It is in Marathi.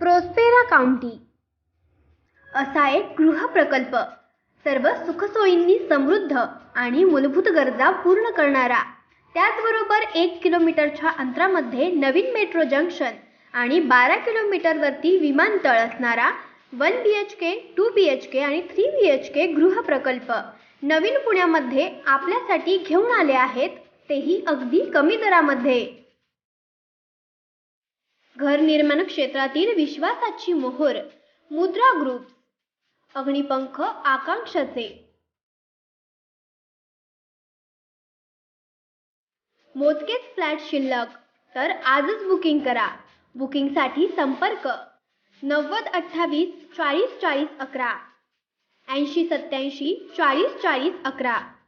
प्रोस्पेरा काउंटी. असा एक गृहप्रकल्प. सर्व सुखसोयींनी समृद्ध आणि मूलभूत गरजा पूर्ण करणारा. त्याचबरोबर एक किलोमीटरच्या अंतरामध्ये नवीन मेट्रो जंक्शन आणि बारा किलोमीटरवरती विमानतळ असणारा one B H K two B H K आणि थ्री बी एच के गृहप्रकल्प नवीन पुण्यामध्ये आपल्यासाठी घेऊन आले आहेत तेही अगदी कमी दरामध्ये. घर निर्माण क्षेत्रातील विश्वासाची मोहोर. मुद्रा ग्रुप अग्निपंख आकांक्षाचे. मोजकेच फ्लॅट शिल्लक. तर आजच बुकिंग करा. बुकिंगसाठी संपर्क. नव्वद अठ्ठावीस चाळीस चाळीस अकरा. ऐंशी सत्याऐंशी चाळीस चाळीस अकरा.